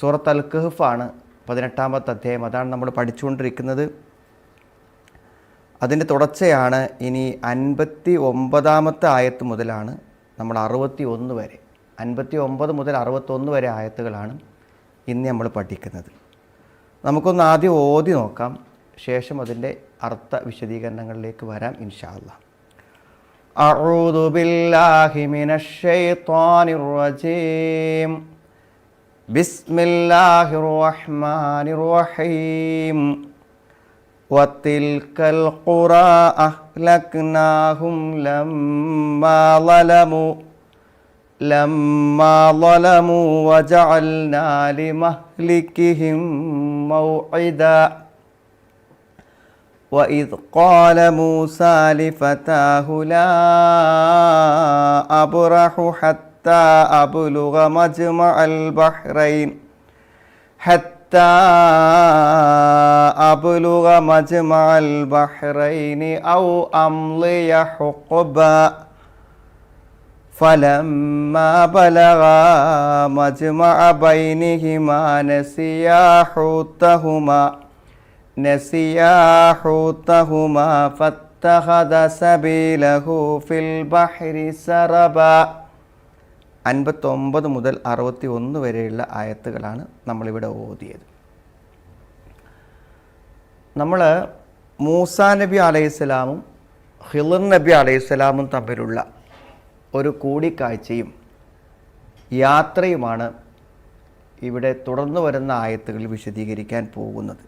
സൂറത്ത് അൽ കഹ്ഫാണ് പതിനെട്ടാമത്തെ അധ്യായം. അതാണ് നമ്മൾ പഠിച്ചുകൊണ്ടിരിക്കുന്നത്. അതിന്റെ തുടർച്ചയാണ് ഇനി അൻപത്തി ഒമ്പതാമത്തെ ആയത്ത് മുതലാണ് നമ്മൾ അറുപത്തി ഒന്ന് വരെ. അൻപത്തി ഒമ്പത് മുതൽ അറുപത്തൊന്ന് വരെ ആയത്തുകളാണ് ഇന്ന് നമ്മൾ പഠിക്കുന്നത്. നമുക്കൊന്ന് ആദ്യം ഓതി നോക്കാം. ശേഷം അതിന്റെ അർത്ഥ വിശദീകരണങ്ങളിലേക്ക് വരാം ഇൻഷാല്ല അഊദു ബില്ലാഹി മിനശ്ശൈത്വാനിർ റജീം. بسم الله الرحمن الرحيم وتلك القرى أهلكناهم لما ظلموا لما ظلموا وجعلنا لمهلكهم موعدا وإذ قال موسى لفتاه لا أبرح حتى أبلغ مجمع البحرين. حتى أبلغ مجمع البحرين أو أمضي حقبا. فلما بلغا مجمع بينهما نسيا حوتهما. نسيا حوتهما فاتخذ سبيله في البحر سربا. അൻപത്തൊമ്പത് മുതൽ അറുപത്തി ഒന്ന് വരെയുള്ള ആയത്തുകളാണ് നമ്മളിവിടെ ഓതിയത്. നമ്മൾ മൂസാ നബി അലൈഹിസ്സലാമും ഹിളർ നബി അലൈഹിസ്സലാമും തമ്മിലുള്ള ഒരു കൂടിക്കാഴ്ചയും യാത്രയുമാണ് ഇവിടെ തുടർന്നു വരുന്ന ആയത്തുകൾ വിശദീകരിക്കാൻ പോകുന്നത്.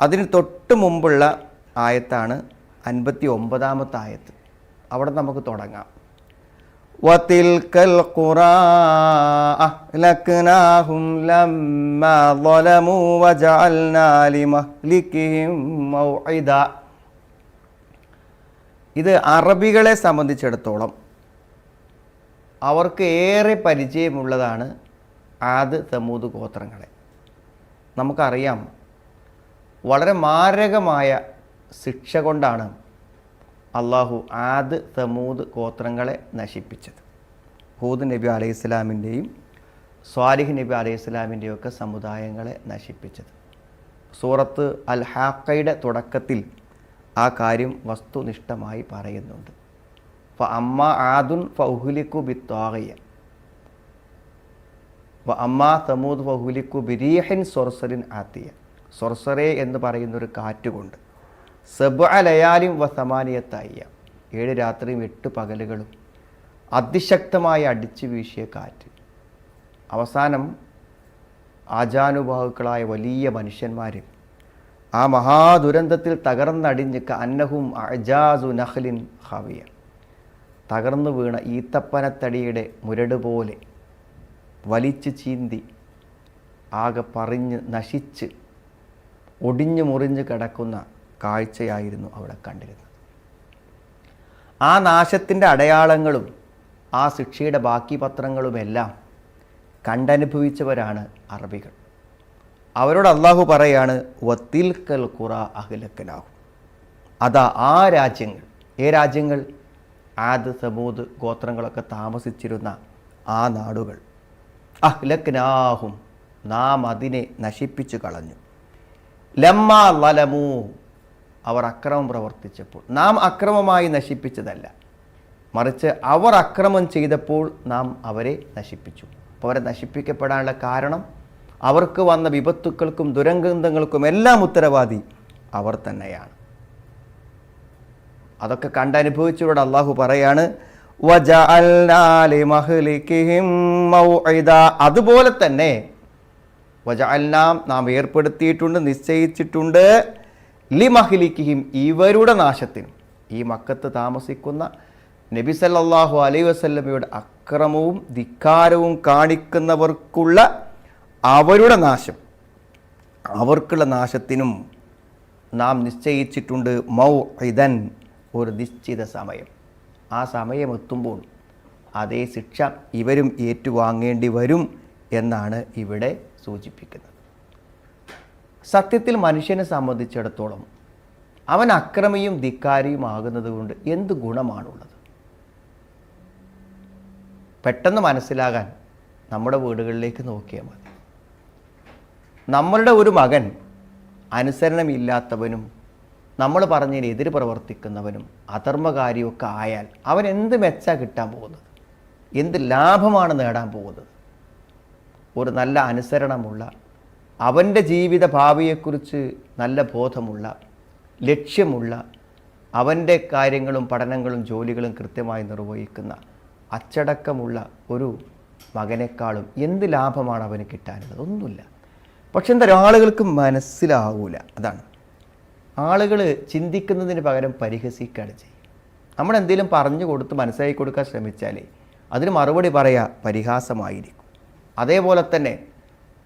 അതിന് തൊട്ട് മുമ്പുള്ള ആയത്താണ് അൻപത്തി ഒമ്പതാമത്തെ ആയത്ത്. അവിടെ നമുക്ക് തുടങ്ങാം. وتلك القرى أهلكناهم لما ظلموا وجعلنا لمهلكهم موعدا ഇത് അറബികളെ സംബന്ധിച്ചിടത്തോളം അവർക്ക് ഏറെ പരിചയമുള്ളതാണ് ആദ് സമൂത് ഗോത്രങ്ങളെ നമുക്കറിയാം വളരെ മാരകമായ ശിക്ഷ കൊണ്ടാണ് അള്ളാഹു ആദ് സമൂദ് ഗോത്രങ്ങളെ നശിപ്പിച്ചത്. ഹൂദ് നബി അലൈഹി സ്വലാമിന്റെയും സ്വാലിഹ് നബി അലൈഹി സ്വലാമിന്റെയും ഒക്കെ സമുദായങ്ങളെ നശിപ്പിച്ചത്. സൂറത്ത് അൽ ഹാക്കയുടെ തുടക്കത്തിൽ ആ കാര്യം വസ്തുനിഷ്ഠമായി പറയുന്നുണ്ട്. ഫ അമ്മ ആദുൻ ഫൗഹുലിക്കു ബിത്വാകയ്യ വ അമ്മ സമൂദ് ഫൗഹുലിക്കു ബിരീഹൻ സൊർസറിൻ ആത്തിയ. സൊർസറേ എന്ന് പറയുന്നൊരു കാറ്റുകൊണ്ട് സബ് അലയാലും വസമാനിയത്തയ്യ ഏഴ് രാത്രിയും എട്ട് പകലുകളും. അതിശക്തമായി അടിച്ചു വീശിയ കാറ്റ്. അവസാനം ആജാനുഭാവുക്കളായ വലിയ മനുഷ്യന്മാർ ആ മഹാദുരന്തത്തിൽ തകർന്നടിഞ്ഞ് അന്നഹും അജാസു നഹ്ലിൻ ഹവിയ തകർന്നു വീണ ഈത്തപ്പനത്തടിയുടെ മുരട് പോലെ വലിച്ചു ചീന്തി ആകെ പറഞ്ഞ് നശിച്ച് ഒടിഞ്ഞു മുറിഞ്ഞ് കിടക്കുന്ന കാഴ്ചയായിരുന്നു അവിടെ കണ്ടിരുന്നത്. ആ നാശത്തിന്റെ അടയാളങ്ങളും ആ ശിക്ഷയുടെ ബാക്കി പത്രങ്ങളുമെല്ലാം കണ്ടനുഭവിച്ചവരാണ് അറബികൾ. അവരോട് അള്ളാഹു പറയാണ് വത്തിൽക്കൽ ഖുറ അഹ്ലക്കനാഹു. അതാ ആ രാജ്യങ്ങൾ ഏ രാജ്യങ്ങൾ? ആദ് സമൂത് ഗോത്രങ്ങളൊക്കെ താമസിച്ചിരുന്ന ആ നാടുകൾ. അഹ്ലക്നാഹും നാം അതിനെ നശിപ്പിച്ചു കളഞ്ഞു. ലമ്മാ ലലമൂ അവർ അക്രമം പ്രവർത്തിച്ചപ്പോൾ. നാം അക്രമമായി നശിപ്പിച്ചതല്ല. മറിച്ച് അവർ അക്രമം ചെയ്തപ്പോൾ നാം അവരെ നശിപ്പിച്ചു. അപ്പോൾ അവരെ നശിപ്പിക്കപ്പെടാനുള്ള കാരണം അവർക്ക് വന്ന വിപത്തുക്കൾക്കും ദുരന്തങ്ങൾക്കും എല്ലാം ഉത്തരവാദി അവർ തന്നെയാണ്. അതൊക്കെ കണ്ടനുഭവിച്ചവരോട് അള്ളാഹു പറയാണ്. അതുപോലെ തന്നെ നാം ഏർപ്പെടുത്തിയിട്ടുണ്ട് നിശ്ചയിച്ചിട്ടുണ്ട് ലിമഹ്ലിക്കിഹിം ഇവരുടെ നാശത്തിനും. ഈ മക്കത്ത് താമസിക്കുന്ന നബി സല്ലാഹു അലൈ വസല്ലമയുടെ അക്രമവും ധിക്കാരവും കാണിക്കുന്നവർക്കുള്ള അവരുടെ നാശം. അവർക്കുള്ള നാശത്തിനും നാം നിശ്ചയിച്ചിട്ടുണ്ട് മൗ ഇതൻ ഒരു നിശ്ചിത സമയം. ആ സമയം എത്തുമ്പോൾ അതേ ശിക്ഷ ഇവരും ഏറ്റുവാങ്ങേണ്ടി വരും എന്നാണ് ഇവിടെ സൂചിപ്പിക്കുന്നത്. സത്യത്തിൽ മനുഷ്യനെ സംബന്ധിച്ചിടത്തോളം അവൻ അക്രമിയും ധിക്കാരിയും ആകുന്നത് കൊണ്ട് എന്ത് ഗുണമാണുള്ളത്? പെട്ടെന്ന് മനസ്സിലാകാൻ നമ്മുടെ വീടുകളിലേക്ക് നോക്കിയാൽ മതി. നമ്മളുടെ ഒരു മകൻ അനുസരണമില്ലാത്തവനും നമ്മൾ പറഞ്ഞതിന് എതിര് പ്രവർത്തിക്കുന്നവനും അധർമ്മകാരിയൊക്കെ ആയാൽ അവൻ എന്ത് മെച്ച കിട്ടാൻ പോകുന്നത്? എന്ത് ലാഭമാണ് നേടാൻ പോകുന്നത്? ഒരു നല്ല അനുസരണമുള്ള അവന്റെ ജീവിത ഭാവിയെക്കുറിച്ച് നല്ല ബോധമുള്ള ലക്ഷ്യമുള്ള അവന്റെ കാര്യങ്ങളും പഠനങ്ങളും ജോലികളും കൃത്യമായി നിർവഹിക്കുന്ന അച്ചടക്കമുള്ള ഒരു മകനേക്കാളും എന്ത് ലാഭമാണ് അവന് കിട്ടാനുള്ളത്? ഒന്നുമില്ല. പക്ഷെ എന്താ ആളുകൾക്ക് മനസ്സിലാവൂല. അതാണ്. ആളുകൾ ചിന്തിക്കുന്നതിന് പകരം പരിഹസിക്കുകയാണ് ചെയ്യും നമ്മൾ എന്തെങ്കിലും പറഞ്ഞു കൊടുത്ത് മനസ്സിലാക്കി കൊടുക്കാൻ ശ്രമിച്ചാലേ അതിന് മറുപടി പറയുക പരിഹാസമായിരിക്കും. അതേപോലെ തന്നെ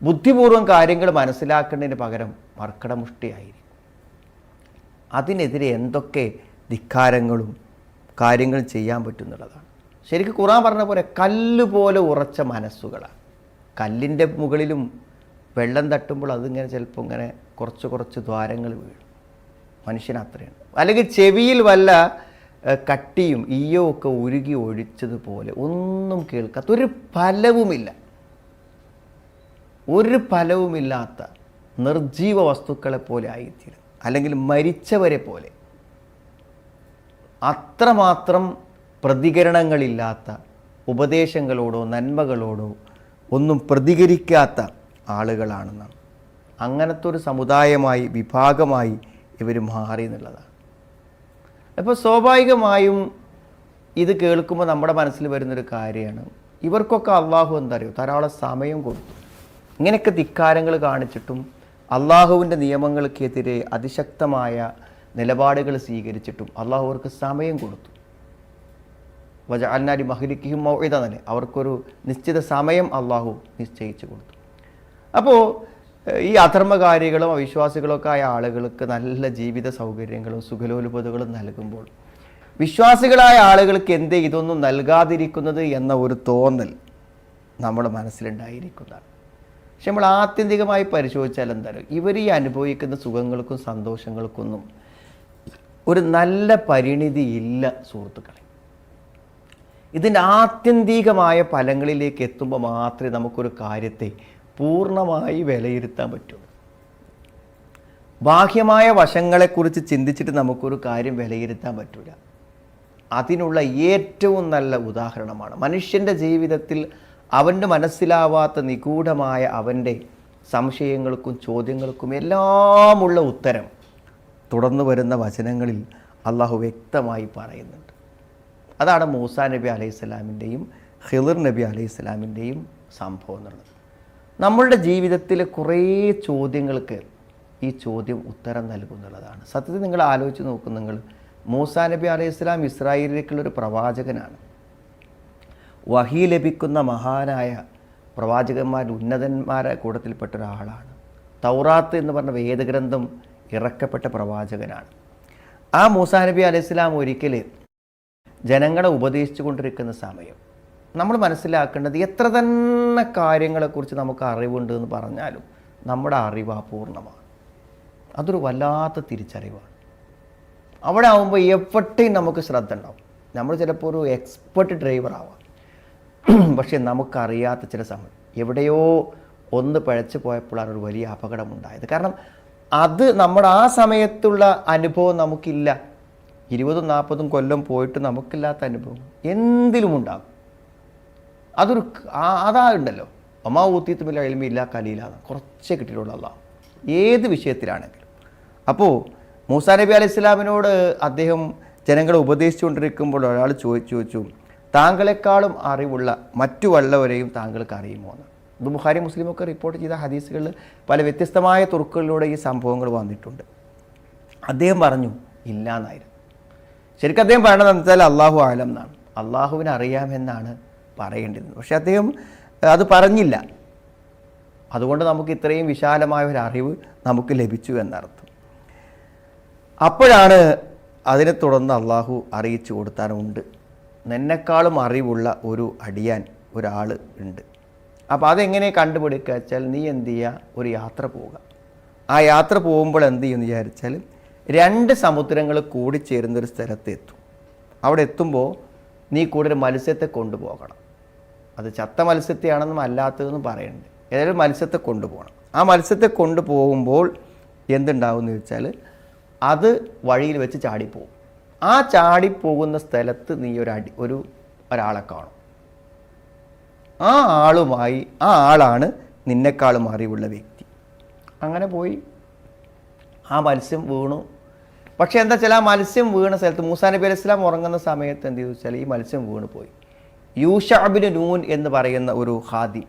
ബുദ്ധിപൂർവം കാര്യങ്ങൾ മനസ്സിലാക്കുന്നതിന് പകരം മർക്കടമുഷ്ടിയായിരിക്കും. അതിനെതിരെ എന്തൊക്കെ ധിക്കാരങ്ങളും കാര്യങ്ങൾ ചെയ്യാൻ പറ്റുന്നുള്ളതാണ്. ശരിക്കും ഖുറാൻ പറഞ്ഞ പോലെ കല്ല് പോലെ ഉറച്ച മനസ്സുകളാണ്. കല്ലിന്റെ മുകളിലും വെള്ളം തട്ടുമ്പോൾ അതിങ്ങനെ ചിലപ്പോൾ ഇങ്ങനെ കുറച്ച് കുറച്ച് ദ്വാരങ്ങൾ വീഴും. മനുഷ്യന് അത്രയാണ്. അല്ലെങ്കിൽ ചെവിയിൽ വല്ല കട്ടിയും ഈയോ ഒക്കെ ഉരുകി ഒഴിച്ചതുപോലെ ഒന്നും കേൾക്കാത്ത ഒരു ഫലവുമില്ല. ഒരു ഫലവുമില്ലാത്ത നിർജീവ വസ്തുക്കളെ പോലെ ആയിത്തീരും. അല്ലെങ്കിൽ മരിച്ചവരെ പോലെ. അത്രമാത്രം പ്രതികരണങ്ങളില്ലാത്ത ഉപദേശങ്ങളോടോ നന്മകളോടോ ഒന്നും പ്രതികരിക്കാത്ത ആളുകളാണെന്നാണ് അങ്ങനത്തെ ഒരു സമുദായമായി വിഭാഗമായി ഇവർ മാറി എന്നുള്ളതാണ്. അപ്പോൾ സ്വാഭാവികമായും ഇത് കേൾക്കുമ്പോൾ നമ്മുടെ മനസ്സിൽ വരുന്നൊരു കാര്യമാണ്. ഇവർക്കൊക്കെ അള്ളാഹു എന്താ അറിയോ ധാരാളം സമയം കൊടുത്തു. ഇങ്ങനെയൊക്കെ ധിക്കാരങ്ങൾ കാണിച്ചിട്ടും അള്ളാഹുവിന്റെ നിയമങ്ങൾക്കെതിരെ അതിശക്തമായ നിലപാടുകൾ സ്വീകരിച്ചിട്ടും അള്ളാഹു അവർക്ക് സമയം കൊടുത്തു. അന്നാരി മഹരിക്കും മൗഇത തന്നെ അവർക്കൊരു നിശ്ചിത സമയം അള്ളാഹു നിശ്ചയിച്ചു കൊടുത്തു. അപ്പോൾ ഈ അധർമ്മകാരികളും അവിശ്വാസികളൊക്കെ ആയ ആളുകൾക്ക് നല്ല ജീവിത സൗകര്യങ്ങളും സുഖലോലുപതകളും നൽകുമ്പോൾ വിശ്വാസികളായ ആളുകൾക്ക് എന്തേ ഇതൊന്നും നൽകാതിരിക്കുന്നത് എന്ന ഒരു തോന്നൽ നമ്മുടെ മനസ്സിലുണ്ടായിരിക്കുന്നതാണ്. പക്ഷെ നമ്മൾ ആത്യന്തികമായി പരിശോധിച്ചാൽ എന്താണ് ഇവർ ഈ അനുഭവിക്കുന്ന സുഖങ്ങൾക്കും സന്തോഷങ്ങൾക്കൊന്നും ഒരു നല്ല പരിണിതി ഇല്ല സുഹൃത്തുക്കളെ. ഇതിന്റെ ആത്യന്തികമായ ഫലങ്ങളിലേക്ക് എത്തുമ്പോൾ മാത്രമേ നമുക്കൊരു കാര്യത്തെ പൂർണമായി വിലയിരുത്താൻ പറ്റുള്ളൂ ബാഹ്യമായ വശങ്ങളെക്കുറിച്ച് ചിന്തിച്ചിട്ട് നമുക്കൊരു കാര്യം വിലയിരുത്താൻ പറ്റില്ല അതിനുള്ള ഏറ്റവും നല്ല ഉദാഹരണമാണ് മനുഷ്യന്റെ ജീവിതത്തിൽ അവന്റെ മനസ്സിലാവാത്ത നിഗൂഢമായ അവന്റെ സംശയങ്ങൾക്കും ചോദ്യങ്ങൾക്കും എല്ലാമുള്ള ഉത്തരം തുടർന്നു വരുന്ന വചനങ്ങളിൽ അള്ളാഹു വ്യക്തമായി പറയുന്നുണ്ട്. അതാണ് മൂസ നബി അലൈഹി സ്വലാമിന്റെയും ഹിളിർ നബി അലൈഹി സ്വലാമിന്റെയും സംഭവം എന്നുള്ളത്. നമ്മളുടെ ജീവിതത്തിലെ കുറേ ചോദ്യങ്ങൾക്ക് ഈ ചോദ്യം ഉത്തരം നൽകുന്നുള്ളതാണ്. സത്യത്തിൽ നിങ്ങൾ ആലോചിച്ച് നോക്കും നിങ്ങൾ മൂസാ നബി അലൈഹി സ്വലാം ഇസ്രായേലിലേക്കുള്ളൊരു പ്രവാചകനാണ്. വഹി ലഭിക്കുന്ന മഹാനായ പ്രവാചകന്മാർ ഉന്നതന്മാരെ കൂട്ടത്തിൽപ്പെട്ട ഒരാളാണ്. തൗറാത്ത് എന്ന് പറഞ്ഞ വേദഗ്രന്ഥം ഇറക്കപ്പെട്ട പ്രവാചകനാണ്. ആ മൂസാ നബി അലൈഹി സ്വലാം ഒരിക്കൽ ജനങ്ങളെ ഉപദേശിച്ചു കൊണ്ടിരിക്കുന്ന സമയം നമ്മൾ മനസ്സിലാക്കേണ്ടത് എത്ര തന്നെ കാര്യങ്ങളെക്കുറിച്ച് നമുക്ക് അറിവുണ്ട് എന്ന് പറഞ്ഞാലും നമ്മുടെ അറിവ് അപൂർണമാണ്. അതൊരു വല്ലാത്ത തിരിച്ചറിവാണ്. അവിടെ ആകുമ്പോൾ എവിടെയും നമുക്ക് ശ്രദ്ധ ഉണ്ടാവും. നമ്മൾ ചിലപ്പോൾ ഒരു എക്സ്പെർട്ട് ഡ്രൈവർ ആവാം. പക്ഷേ നമുക്കറിയാത്ത ചില സമയം എവിടെയോ ഒന്ന് പഴച്ചു പോയപ്പോഴാണ് ഒരു വലിയ അപകടമുണ്ടായത്. കാരണം അത് നമ്മുടെ ആ സമയത്തുള്ള അനുഭവം നമുക്കില്ല. ഇരുപതും നാൽപ്പതും കൊല്ലം പോയിട്ട് നമുക്കില്ലാത്ത അനുഭവം എന്തിലും ഉണ്ടാകും. അതൊരു അതാ ഉണ്ടല്ലോ അമ്മാ ഊത്തിത്തുമില്ല ഇല്ല കലയിലാണ് കുറച്ചേ കിട്ടിയിട്ടുള്ള ഏത് വിഷയത്തിലാണെങ്കിലും. അപ്പോൾ മൂസാ നബി അലൈഹി ഇസ്ലാമിനോട് അദ്ദേഹം ജനങ്ങളെ ഉപദേശിച്ചുകൊണ്ടിരിക്കുമ്പോൾ ഒരാൾ ചോദിച്ചു ചോദിച്ചു താങ്കളെക്കാളും അറിവുള്ള മറ്റു വല്ലവരെയും താങ്കൾക്ക് അറിയുമോ എന്ന്. ഇത് ബുഹാരി മുസ്ലിമൊക്കെ റിപ്പോർട്ട് ചെയ്ത ഹദീസുകളിൽ പല വ്യത്യസ്തമായ തുറക്കുകളിലൂടെ ഈ സംഭവങ്ങൾ വന്നിട്ടുണ്ട്. അദ്ദേഹം പറഞ്ഞു ഇല്ല എന്നായിരുന്നു. ശരിക്കും അദ്ദേഹം പറയണത് എന്താ വെച്ചാൽ അള്ളാഹു ആലം എന്നാണ്. അള്ളാഹുവിനെ അറിയാമെന്നാണ് പറയേണ്ടിരുന്നത്. പക്ഷെ അദ്ദേഹം അത് പറഞ്ഞില്ല. അതുകൊണ്ട് നമുക്ക് ഇത്രയും വിശാലമായ ഒരു അറിവ് നമുക്ക് ലഭിച്ചു എന്നർത്ഥം. അപ്പോഴാണ് അതിനെ തുടർന്ന് അള്ളാഹു അറിയിച്ചു കൊടുത്താനുണ്ട്. നിന്നെക്കാളും അറിവുള്ള ഒരു അടിയാൻ ഒരാൾ ഉണ്ട്. അപ്പോൾ അതെങ്ങനെ കണ്ടുപിടിക്കുക വെച്ചാൽ നീ എന്ത് ചെയ്യുക? ഒരു യാത്ര പോവുക. ആ യാത്ര പോകുമ്പോൾ എന്ത് ചെയ്യുമെന്ന് വിചാരിച്ചാൽ രണ്ട് സമുദ്രങ്ങൾ കൂടിച്ചേരുന്ന ഒരു സ്ഥലത്ത് എത്തും. അവിടെ എത്തുമ്പോൾ നീ കൂടെ ഒരു മത്സ്യത്തെ കൊണ്ടുപോകണം. അത് ചത്ത മത്സ്യത്തെയാണെന്നും അല്ലാത്തതെന്നും പറയുന്നുണ്ട് ഏതായാലും മത്സ്യത്തെ കൊണ്ടുപോകണം. ആ മത്സ്യത്തെ കൊണ്ടുപോകുമ്പോൾ എന്തുണ്ടാവും എന്ന് വെച്ചാൽ അത് വഴിയിൽ വെച്ച് ചാടിപ്പോവും ആ ചാടിപ്പോകുന്ന സ്ഥലത്ത് നീ ഒരു അടി ഒരു ഒരാളെ കാണും. ആ ആളുമായി ആ ആളാണ് നിന്നെക്കാളും അറിവുള്ള വ്യക്തി. അങ്ങനെ പോയി. ആ മത്സ്യം വീണു. പക്ഷേ എന്താ വെച്ചാൽ ആ മത്സ്യം വീണ സ്ഥലത്ത് മൂസാ നബി അലൈഹി സ്വലാം ഉറങ്ങുന്ന സമയത്ത് എന്ത് ചെയ്തു വെച്ചാൽ ഈ മത്സ്യം വീണ് പോയി. യൂഷാബിന് നൂൻ എന്ന് പറയുന്ന ഒരു ഹാദി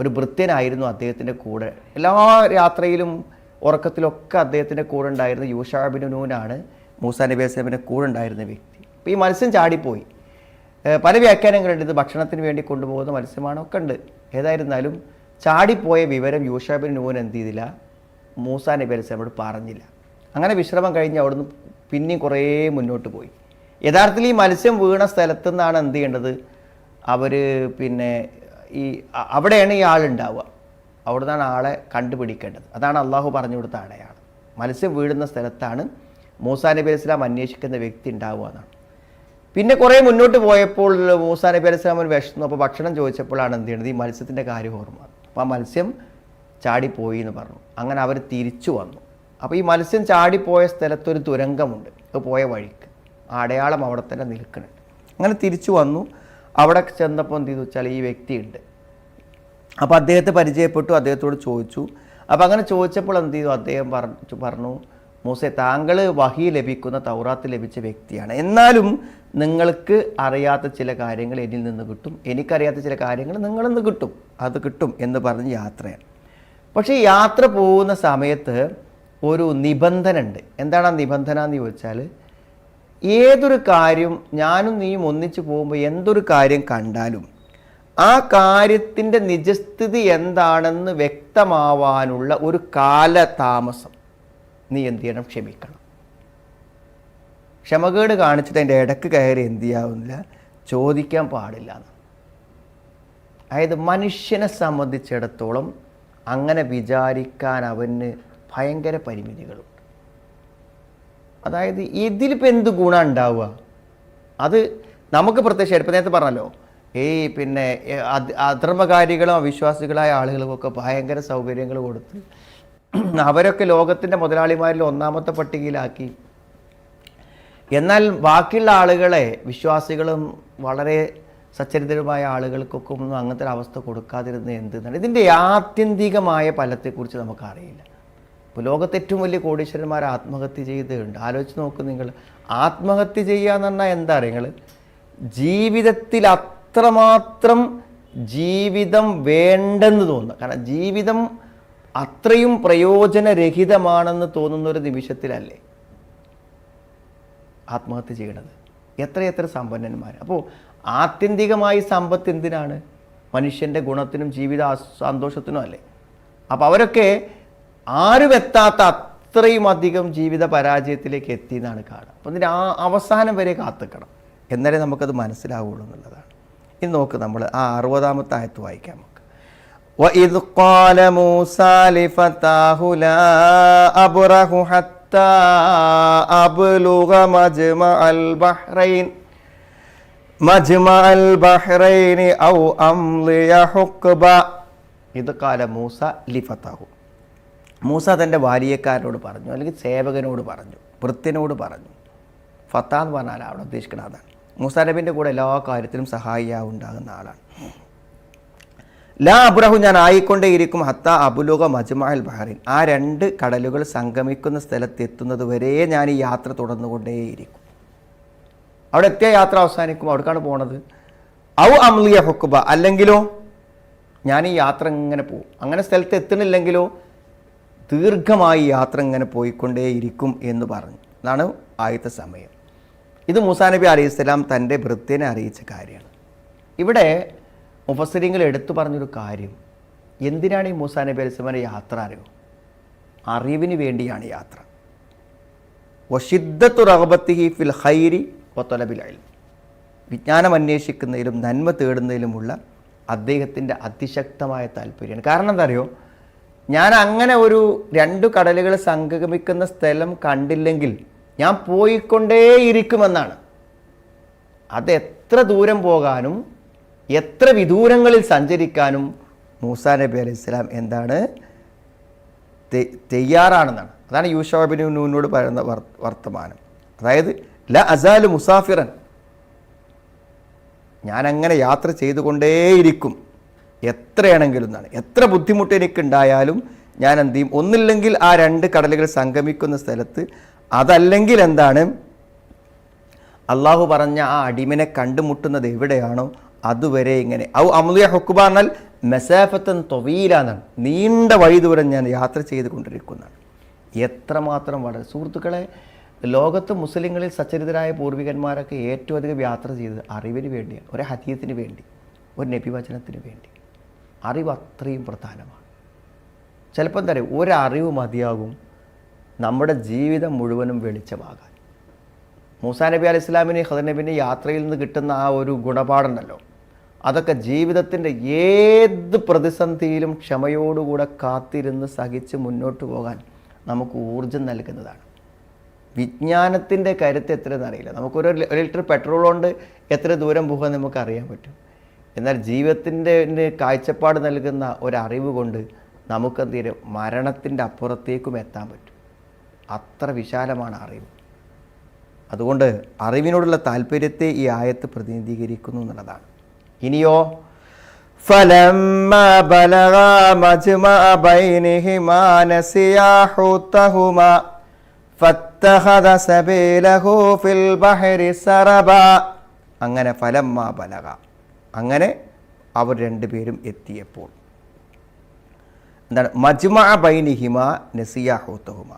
ഒരു ഭൃത്യനായിരുന്നു അദ്ദേഹത്തിന്റെ കൂടെ. എല്ലാ യാത്രയിലും ഉറക്കത്തിലൊക്കെ അദ്ദേഹത്തിന്റെ കൂടെ ഉണ്ടായിരുന്ന യൂഷാബിന് നൂനാണ് മൂസാ നബി കൂടെ ഉണ്ടായിരുന്ന വ്യക്തി. അപ്പോൾ ഈ മത്സ്യം ചാടിപ്പോയി. പല വ്യാഖ്യാനങ്ങളുണ്ട് ഇത് ഭക്ഷണത്തിന് വേണ്ടി കൊണ്ടുപോകുന്ന മത്സ്യമാണ് ഒക്കെ ഉണ്ട്. ഏതായിരുന്നാലും ചാടിപ്പോയ വിവരം യൂഷാബിൻ നൂൻ എന്ത് ചെയ്തില്ല? മൂസാ നബി അലൈഹി സ്വലാമോട് പറഞ്ഞില്ല. അങ്ങനെ വിശ്രമം കഴിഞ്ഞ് അവിടുന്ന് പിന്നെയും കുറേ മുന്നോട്ട് പോയി. യഥാർത്ഥത്തിൽ ഈ മത്സ്യം വീണ സ്ഥലത്തു നിന്നാണ് എന്ത് ചെയ്യേണ്ടത്? അവർ പിന്നെ ഈ അവിടെയാണ് ഈ ആളുണ്ടാവുക അവിടെ നിന്നാണ് ആളെ കണ്ടുപിടിക്കേണ്ടത്. അതാണ് അള്ളാഹു പറഞ്ഞു കൊടുത്ത അടയാളം. മത്സ്യം വീഴുന്ന സ്ഥലത്താണ് മൂസാ നബി അലിസ്ലാം അന്വേഷിക്കുന്ന വ്യക്തി ഉണ്ടാവുക എന്നാണ്. പിന്നെ കുറേ മുന്നോട്ട് പോയപ്പോൾ മൂസാ നബി അലിസ്ലാം ഒരു വിഷന്നു അപ്പോൾ ഭക്ഷണം ചോദിച്ചപ്പോഴാണ് എന്ത് ചെയ്യുന്നത് ഈ മത്സ്യത്തിന്റെ കാര്യം ഓർമ്മ അപ്പോൾ ആ മത്സ്യം ചാടിപ്പോയി എന്ന് പറഞ്ഞു. അങ്ങനെ അവർ തിരിച്ചു വന്നു. അപ്പോൾ ഈ മത്സ്യം ചാടിപ്പോയ സ്ഥലത്തൊരു തുരങ്കമുണ്ട്. അത് പോയ വഴിക്ക്. ആ അടയാളം അവിടെ തന്നെ നിൽക്കുന്നുണ്ട്. അങ്ങനെ തിരിച്ചു വന്നു. അവിടെ ചെന്നപ്പോൾ എന്ത് ചെയ്തു? വെച്ചാൽ ഈ വ്യക്തിയുണ്ട്. അപ്പോൾ അദ്ദേഹത്തെ പരിചയപ്പെട്ടു. അദ്ദേഹത്തോട് ചോദിച്ചു. അപ്പോൾ അങ്ങനെ ചോദിച്ചപ്പോൾ എന്ത് ചെയ്തു? അദ്ദേഹം പറഞ്ഞു പറഞ്ഞു മൂസെ താങ്കൾ വഹി ലഭിക്കുന്ന തൗറാത്ത് ലഭിച്ച വ്യക്തിയാണ്. എന്നാലും നിങ്ങൾക്ക് അറിയാത്ത ചില കാര്യങ്ങൾ എന്നിൽ നിന്ന് കിട്ടും. എനിക്കറിയാത്ത ചില കാര്യങ്ങൾ നിങ്ങളിൽ നിന്ന് കിട്ടും. അത് കിട്ടും എന്ന് പറഞ്ഞ് യാത്രയാണ്. പക്ഷേ യാത്ര പോകുന്ന സമയത്ത് ഒരു നിബന്ധന ഉണ്ട് എന്താണ് ആ നിബന്ധന എന്ന് ചോദിച്ചാൽ ഏതൊരു കാര്യം ഞാനും നീയും ഒന്നിച്ചു പോകുമ്പോൾ എന്തൊരു കാര്യം കണ്ടാലും ആ കാര്യത്തിന്റെ നിജസ്ഥിതി എന്താണെന്ന് വ്യക്തമാവാനുള്ള ഒരു കാലതാമസം. നീ എന്ത് ചെയ്യണം? ക്ഷമിക്കണം. ക്ഷമകേട് കാണിച്ചിട്ട് അതിന്റെ ഇടയ്ക്ക് കയറി എന്ത് ചെയ്യാവുന്നില്ല? ചോദിക്കാൻ പാടില്ല. അതായത് മനുഷ്യനെ സംബന്ധിച്ചിടത്തോളം അങ്ങനെ വിചാരിക്കാൻ അവന് ഭയങ്കര പരിമിതികളുണ്ട്. അതായത് ഇതിലിപ്പോൾ എന്ത് ഗുണം ഉണ്ടാവുക? അത് നമുക്ക് പ്രത്യേകിച്ച് എടുപ്പം നേരത്തെ പറഞ്ഞല്ലോ. ഈ പിന്നെ അധർമ്മകാരികളും അവിശ്വാസികളായ ആളുകൾക്കൊക്കെ ഭയങ്കര സൗകര്യങ്ങൾ കൊടുത്ത് അവരൊക്കെ ലോകത്തിന്റെ മുതലാളിമാരിൽ ഒന്നാമത്തെ പട്ടികയിലാക്കി. എന്നാൽ ബാക്കിയുള്ള ആളുകളെ വിശ്വാസികളും വളരെ സച്ചരിതരുമായ ആളുകൾക്കൊക്കെ ഒന്നും അങ്ങനത്തെ ഒരു അവസ്ഥ കൊടുക്കാതിരുന്നത് എന്തെന്നാണ്? ഇതിന്റെ ആത്യന്തികമായ ഫലത്തെക്കുറിച്ച് നമുക്കറിയില്ല. ഇപ്പോൾ ലോകത്തെ ഏറ്റവും വലിയ കോടീശ്വരന്മാർ ആത്മഹത്യ ചെയ്തിട്ടുണ്ട് ആലോചിച്ച് നോക്ക് നിങ്ങൾ. ആത്മഹത്യ ചെയ്യുക എന്ന് പറഞ്ഞാൽ എന്താ നിങ്ങൾ? ജീവിതത്തിൽ അത്രമാത്രം ജീവിതം വേണ്ടെന്ന് തോന്നുന്നു. കാരണം ജീവിതം അത്രയും പ്രയോജനരഹിതമാണെന്ന് തോന്നുന്ന ഒരു നിമിഷത്തിലല്ലേ ആത്മഹത്യ ചെയ്യണത്? എത്രയെത്ര സമ്പന്നന്മാർ അപ്പോൾ ആത്യന്തികമായി സമ്പത്ത് എന്തിനാണ്? മനുഷ്യന്റെ ഗുണത്തിനും ജീവിത സന്തോഷത്തിനും അല്ലേ? അപ്പോൾ അവരൊക്കെ ആരും എത്താത്ത അത്രയും അധികം ജീവിത പരാജയത്തിലേക്ക് എത്തി എന്നാണ് കാണുക. അപ്പം ഇതിന്റെ ആ അവസാനം വരെ കാത്തുക്കണം. എന്നാലേ നമുക്കത് മനസ്സിലാവുള്ളൂ എന്നുള്ളതാണ്. ഇനി നോക്ക് നമ്മൾ ആ അറുപതാമത്തെ ആയത്ത് വായിക്കാം. നമുക്ക് وإذ قال موسى لفتاه لا أبرح حتى أبلغ مجمع البحرين مجمع البحرين أو أمضي حقبا ഇത് കാല മൂസ ലിഫത്താഹു മൂസ തൻ്റെ ബാലിയക്കാരനോട് പറഞ്ഞു അല്ലെങ്കിൽ സേവകനോട് പറഞ്ഞു വൃത്യനോട് പറഞ്ഞു ഫത്ത എന്ന് പറഞ്ഞാൽ അവിടെ ഉദ്ദേശിക്കുന്നത് അതാണ് മൂസ നബിൻ്റെ കൂടെ എല്ലാ കാര്യത്തിലും സഹായിയാവുണ്ടാകുന്ന ആളാണ് ലാ അബ്രഹു ഞാൻ ആയിക്കൊണ്ടേയിരിക്കും. ഹത്ത അബുലുക മജ്മഅൽ ബഹറിൻ. ആ രണ്ട് കടലുകൾ സംഗമിക്കുന്ന സ്ഥലത്ത് എത്തുന്നത് വരെ ഞാൻ ഈ യാത്ര തുടർന്നുകൊണ്ടേയിരിക്കും. അവിടെ എത്തിയ യാത്ര അവസാനിക്കും. അവിടേക്കാണ് പോണത്. ഔ അമ്ലിയ ഹുക്കുബ അല്ലെങ്കിലോ ഞാൻ ഈ യാത്ര ഇങ്ങനെ പോകും അങ്ങനെ സ്ഥലത്ത് എത്തണില്ലെങ്കിലോ ദീർഘമായി യാത്ര ഇങ്ങനെ പോയിക്കൊണ്ടേയിരിക്കും എന്ന് പറഞ്ഞു. അതാണ് ആദ്യത്തെ സമയം. ഇത് മൂസാ നബി അലൈഹിസ്സലാം തന്റെ ഭൃത്യനെ അറിയിച്ച കാര്യമാണ്. ഇവിടെ മുഫസരിങ്ങൾ എടുത്തു പറഞ്ഞൊരു കാര്യം. എന്തിനാണ് ഈ മൂസാ നബി അലൈഹിസ്സലാമിന്റെ യാത്ര അറിയോ? അറിവിന് വേണ്ടിയാണ് യാത്ര. വഷിദ്ദത്തു റഹബത്തിഹി ഫിൽ ഹൈരി വത്തൊലബിൽ വിജ്ഞാനം അന്വേഷിക്കുന്നതിലും നന്മ തേടുന്നതിലുമുള്ള അദ്ദേഹത്തിന്റെ അതിശക്തമായ താല്പര്യമാണ്. കാരണം എന്താ അറിയോ? ഞാൻ അങ്ങനെ ഒരു രണ്ട് കടലുകൾ സംഗമിക്കുന്ന സ്ഥലം കണ്ടില്ലെങ്കിൽ ഞാൻ പോയിക്കൊണ്ടേയിരിക്കുമെന്നാണ്. അത് എത്ര ദൂരം പോകാനും എത്ര വിദൂരങ്ങളിൽ സഞ്ചരിക്കാനും മൂസാ നബി അലൈഹി സ്വലാം എന്താണ് തയ്യാറാണെന്നാണ്. അതാണ് യൂഷാബിന് നൂനോട് പറയുന്ന വർ- വർത്തമാനം. അതായത് ല അസാലു മുസാഫിറൻ. ഞാൻ അങ്ങനെ യാത്ര ചെയ്തുകൊണ്ടേയിരിക്കും. എത്രയാണെങ്കിലും എന്നാണ് എത്ര ബുദ്ധിമുട്ട് എനിക്കുണ്ടായാലും ഞാൻ എന്ത് ചെയ്യും? ഒന്നില്ലെങ്കിൽ ആ രണ്ട് കടലുകൾ സംഗമിക്കുന്ന സ്ഥലത്ത് അതല്ലെങ്കിൽ എന്താണ്? അള്ളാഹു പറഞ്ഞ ആ അടിമനെ കണ്ടുമുട്ടുന്നത് എവിടെയാണോ അതുവരെ ഇങ്ങനെ. ഔ അമുലിയ ഹുക്കുബ എന്നാൽ മെസാഫത്തൻ തൊവീല എന്നാണ് നീണ്ട വഴി ദൂരം ഞാൻ യാത്ര ചെയ്തുകൊണ്ടിരിക്കുന്നതാണ്. എത്രമാത്രം വളരെ. സുഹൃത്തുക്കളെ ലോകത്ത് മുസ്ലിങ്ങളിൽ സച്ചരിതരായ പൂർവികന്മാരൊക്കെ ഏറ്റവും അധികം യാത്ര ചെയ്തത് അറിവിന് വേണ്ടിയാണ്. ഒരു ഹദീയത്തിന് വേണ്ടി ഒരു നബിവചനത്തിന് വേണ്ടി. അറിവ് അത്രയും പ്രധാനമാണ്. ചിലപ്പോൾ പറയുക ഒരറിവ് മതിയാകും നമ്മുടെ ജീവിതം മുഴുവനും വെളിച്ചമാകാൻ. മൂസാ നബി അലൈഹി ഇസ്ലാമിന് ഹദർ നബിന്റെ യാത്രയിൽ നിന്ന് കിട്ടുന്ന ആ ഒരു ഗുണപാടുണ്ടല്ലോ. അതൊക്കെ ജീവിതത്തിന്റെ ഏത് പ്രതിസന്ധിയിലും ക്ഷമയോടുകൂടെ കാത്തിരുന്ന് സഹിച്ച് മുന്നോട്ട് പോകാൻ നമുക്ക് ഊർജം നൽകുന്നതാണ്. വിജ്ഞാനത്തിന്റെ കരുത്ത് എത്രയെന്ന് അറിയില്ല. നമുക്കൊരു ഒരു ലിറ്റർ പെട്രോൾ കൊണ്ട് എത്ര ദൂരം പോകാൻ നമുക്ക് അറിയാൻ പറ്റും. എന്നാൽ ജീവിതത്തിന്റെ കാഴ്ചപ്പാട് നൽകുന്ന ഒരറിവ് കൊണ്ട് നമുക്കെന്ത് ചെയ്യും? മരണത്തിന്റെ അപ്പുറത്തേക്കും എത്താൻ പറ്റും. അത്ര വിശാലമാണ് അറിവ്. അതുകൊണ്ട് അറിവിനോടുള്ള താല്പര്യത്തെ ഈ ആയത്ത് പ്രതിനിധീകരിക്കുന്നു എന്നുള്ളതാണ്. ഇനിയോ فلما بلغا مجمع بينهما نسيا حوتهما فاتخذ سبيله في البحر سربا അങ്ങനെ ഫലമ്മ ബലക അങ്ങനെ അവർ രണ്ടുപേരും എത്തിയപ്പോൾ എന്താണ് മജ്മ ബൈനിഹിമ നസിയ ഹൂത്തഹുമ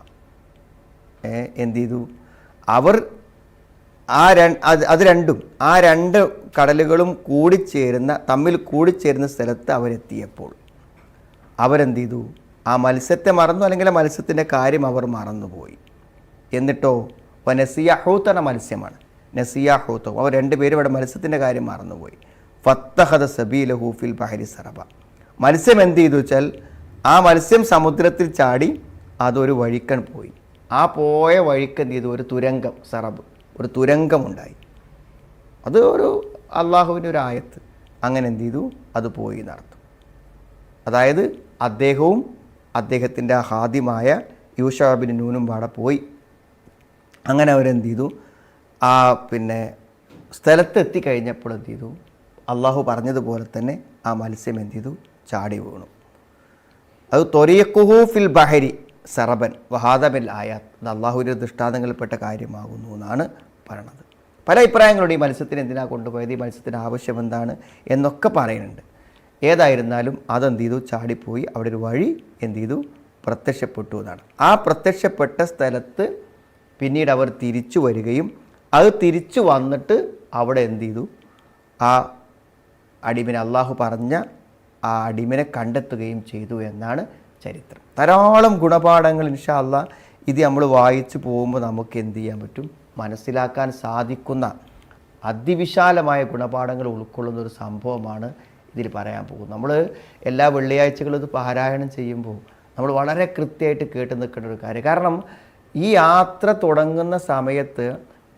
ഏ, എന്ത് ചെയ്തു അവർ ആ അത് അത് രണ്ടും ആ രണ്ട് കടലുകളും കൂടിച്ചേരുന്ന തമ്മിൽ കൂടിച്ചേരുന്ന സ്ഥലത്ത് അവരെത്തിയപ്പോൾ അവരെന്ത് ചെയ്തു ആ മത്സ്യത്തെ മറന്നു അല്ലെങ്കിൽ ആ മത്സ്യത്തിന്റെ കാര്യം അവർ മറന്നുപോയി. എന്നിട്ടോ നസിയ ഹൂത്തണ മത്സ്യമാണ്. നസിയ ഹൂത്തോ അവർ രണ്ടുപേരും ഇവിടെ മത്സ്യത്തിന്റെ കാര്യം മറന്നുപോയി. ഫത്തഹദ സബീല ഹൂഫിൽ ബഹരി സറബ. മത്സ്യം എന്ത് ചെയ്തു വെച്ചാൽ ആ മത്സ്യം സമുദ്രത്തിൽ ചാടി അതൊരു വഴിക്കൺ പോയി. ആ പോയ വഴിക്ക് എന്ത് ചെയ്തു ഒരു തുരങ്കം സറബ്. ഒരു തുരങ്കമുണ്ടായി. അത് ഒരു അള്ളാഹുവിന്റെ ഒരു ആയത്ത്. അങ്ങനെ എന്ത് ചെയ്തു? അത് പോയി നടത്തും അതായത് അദ്ദേഹവും അദ്ദേഹത്തിന്റെ ഹാദ്യമായ യൂഷാബിന് നൂനും പാടെ പോയി. അങ്ങനെ അവരെന്ത് ചെയ്തു? ആ പിന്നെ സ്ഥലത്തെത്തി കഴിഞ്ഞപ്പോൾ എന്ത് ചെയ്തു? അള്ളാഹു പറഞ്ഞതുപോലെ തന്നെ ആ മത്സ്യം എന്ത് ചെയ്തു? ചാടി വീണു. അത് തൊരിയക്കുഹു ഫിൽ ബഹരി. സറബൻ വഹാദബിൽ ആയാത്ത് അത് അള്ളാഹുവിന്റെ ദൃഷ്ടാന്തങ്ങളിൽപ്പെട്ട കാര്യമാകുന്നു എന്നാണ് പറയണത്. പല അഭിപ്രായങ്ങളുണ്ട് ഈ മത്സ്യത്തിന് എന്തിനാണ് കൊണ്ടുപോയത് ഈ മത്സ്യത്തിന് ആവശ്യം എന്താണ് എന്നൊക്കെ പറയുന്നുണ്ട്. ഏതായിരുന്നാലും അതെന്ത് ചെയ്തു? ചാടിപ്പോയി. അവിടെ ഒരു വഴി എന്ത് ചെയ്തു? പ്രത്യക്ഷപ്പെട്ടു എന്നാണ്. ആ പ്രത്യക്ഷപ്പെട്ട സ്ഥലത്ത് പിന്നീട് അവർ തിരിച്ചു വരികയും അത് തിരിച്ചു വന്നിട്ട് അവിടെ എന്ത് ചെയ്തു? ആ അടിമനെ അള്ളാഹു പറഞ്ഞ ആ അടിമനെ കണ്ടെത്തുകയും ചെയ്തു എന്നാണ് ചരിത്രം. ധാരാളം ഗുണപാഠങ്ങൾ ഇൻഷാ അല്ലാ ഇത് നമ്മൾ വായിച്ചു പോകുമ്പോൾ നമുക്ക് എന്ത് ചെയ്യാൻ പറ്റും? മനസ്സിലാക്കാൻ സാധിക്കുന്ന അതിവിശാലമായ ഗുണപാഠങ്ങൾ ഉൾക്കൊള്ളുന്ന ഒരു സംഭവമാണ് ഇതിൽ പറയാൻ പോകുന്നത്. നമ്മൾ എല്ലാ വെള്ളിയാഴ്ചകളും ഇത് പാരായണം ചെയ്യുമ്പോൾ നമ്മൾ വളരെ കൃത്യമായിട്ട് കേട്ട് നിൽക്കേണ്ട ഒരു കാര്യം. കാരണം ഈ യാത്ര തുടങ്ങുന്ന സമയത്ത്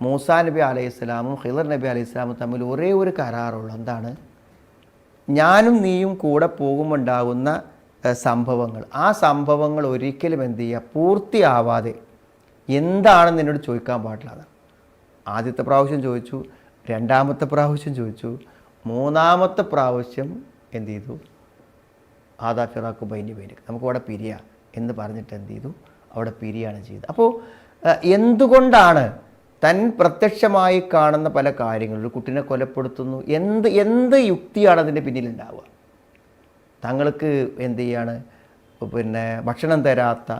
മൂസാ നബി അലൈഹി സ്വലാമും ഹിദർ നബി അലൈഹി തമ്മിൽ ഒരേ ഒരു കരാറുള്ളൂ. എന്താണ്? ഞാനും നീയും കൂടെ പോകുമുണ്ടാകുന്ന ഏഹ്, സംഭവങ്ങൾ. ആ സംഭവങ്ങൾ ഒരിക്കലും എന്ത് ചെയ്യുക? പൂർത്തിയാവാതെ എന്താണെന്ന് എന്നോട് ചോദിക്കാൻ പാടില്ല ആദ്യത്തെ പ്രാവശ്യം ചോദിച്ചു രണ്ടാമത്തെ പ്രാവശ്യം ചോദിച്ചു മൂന്നാമത്തെ പ്രാവശ്യം എന്ത് ചെയ്തു? ആദാ ഫിറാക്കു ബൈനി ബൈനിക്ക് നമുക്ക് പിരിയ എന്ന് പറഞ്ഞിട്ട് എന്ത് ചെയ്തു? അവിടെ പിരിയാണ് ചെയ്തത്. അപ്പോൾ എന്തുകൊണ്ടാണ് തൻ പ്രത്യക്ഷമായി കാണുന്ന പല കാര്യങ്ങളും ഒരു കുട്ടിനെ കൊലപ്പെടുത്തുന്നു എന്ത് എന്ത് യുക്തിയാണ് അതിന്റെ പിന്നിലുണ്ടാവുക? തങ്ങൾക്ക് എന്ത് ചെയ്യാണ് പിന്നെ ഭക്ഷണം തരാത്ത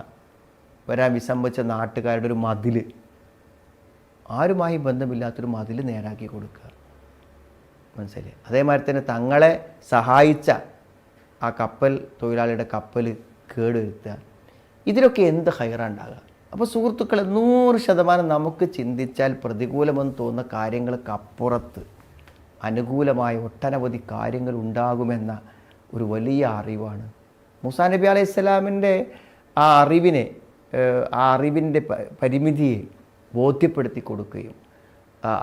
വരാൻ വിസമ്മതിച്ച നാട്ടുകാരുടെ ഒരു മതിൽ ആരുമായി ബന്ധമില്ലാത്തൊരു മതിൽ നേരാക്കി കൊടുക്കുക. മനസ്സിലായി? അതേമാതിരി തന്നെ തങ്ങളെ സഹായിച്ച ആ കപ്പൽ തൊഴിലാളിയുടെ കപ്പൽ കേടുവരുത്തുക. ഇതിലൊക്കെ എന്ത് ഹൈറുണ്ടാകുക അപ്പോൾ സുഹൃത്തുക്കളെ നൂറ് ശതമാനം നമുക്ക് ചിന്തിച്ചാൽ പ്രതികൂലമെന്ന് തോന്നുന്ന കാര്യങ്ങൾക്ക് അപ്പുറത്ത് അനുകൂലമായ ഒട്ടനവധി കാര്യങ്ങൾ ഉണ്ടാകുമെന്ന ഒരു വലിയ അറിവാണ്. മുസാ നബി അലൈഹി സ്വലാമിന്റെ ആ അറിവിനെ ആ അറിവിന്റെ പരിമിതിയെ ബോധ്യപ്പെടുത്തി കൊടുക്കുകയും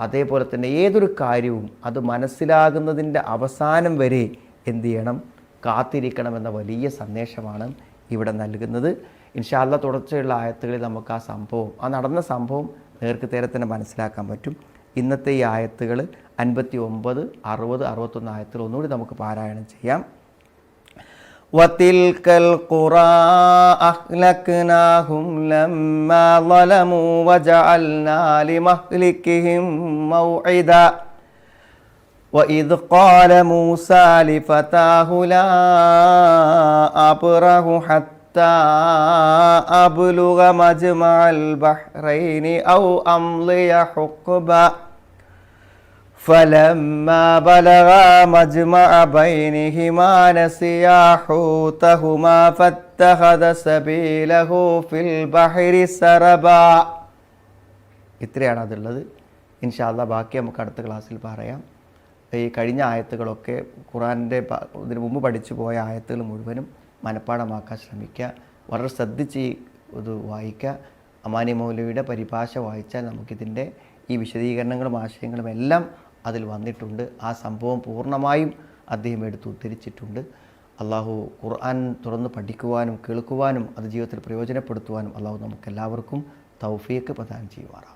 അതേപോലെ തന്നെ ഏതൊരു കാര്യവും അത് മനസ്സിലാകുന്നതിന്റെ അവസാനം വരെ എന്ത് ചെയ്യണം? കാത്തിരിക്കണമെന്ന വലിയ സന്ദേശമാണ് ഇവിടെ നൽകുന്നത്. ഇൻഷാല്ല തുടർച്ചയുള്ള ആയത്തുകളിൽ നമുക്ക് ആ സംഭവം ആ നടന്ന സംഭവം നേർക്ക് നേരെ തന്നെ മനസ്സിലാക്കാൻ പറ്റും. ഇന്നത്തെ ഈ ആയത്തുകൾ അൻപത്തി ഒമ്പത് അറുപത് അറുപത്തൊന്ന് ആയത്തുകൾ ഒന്നുകൂടി നമുക്ക് പാരായണം ചെയ്യാം. وتلك القرى أهلكناهم لما ظلموا وجعلنا لمهلكهم موعدا وإذ قال موسى لفتاه لا أبره حتى أبلغ مجمع البحرين أو أمضي حقبا فلما بلغا مجمع بينهما نسيا حوتهما فاتخذ سبيله في البحر سربا ഇത്രയാണ് അതുള്ളത് ഇൻഷാല്ല ബാക്കി നമുക്ക് അടുത്ത ക്ലാസ്സിൽ പറയാം ഈ കഴിഞ്ഞ ആയത്തുകളൊക്കെ ഖുറാൻ്റെ പ- ഇതിനു മുമ്പ് പഠിച്ചു പോയ ആയത്തുകൾ മുഴുവനും മനഃപ്പാടമാക്കാൻ ശ്രമിക്കുക വളരെ ശ്രദ്ധിച്ച് ഈ ഇത് വായിക്കുക അമാനി മൗലവിയുടെ പരിഭാഷ വായിച്ചാൽ നമുക്കിതിൻ്റെ ഈ വിശദീകരണങ്ങളും ആശയങ്ങളും എല്ലാം അതിൽ വന്നിട്ടുണ്ട്. ആ സംഭവം പൂർണമായും അദ്ദേഹം എടുത്ത് ഉദ്ധരിച്ചിട്ടുണ്ട്. അള്ളാഹു ഖുർആൻ തുറന്ന് പഠിക്കുവാനും കേൾക്കുവാനും അത് ജീവിതത്തിൽ പ്രയോജനപ്പെടുത്തുവാനും അള്ളാഹു നമുക്കെല്ലാവർക്കും തൗഫീക്ക് പ്രദാനം ചെയ്യുമാറാം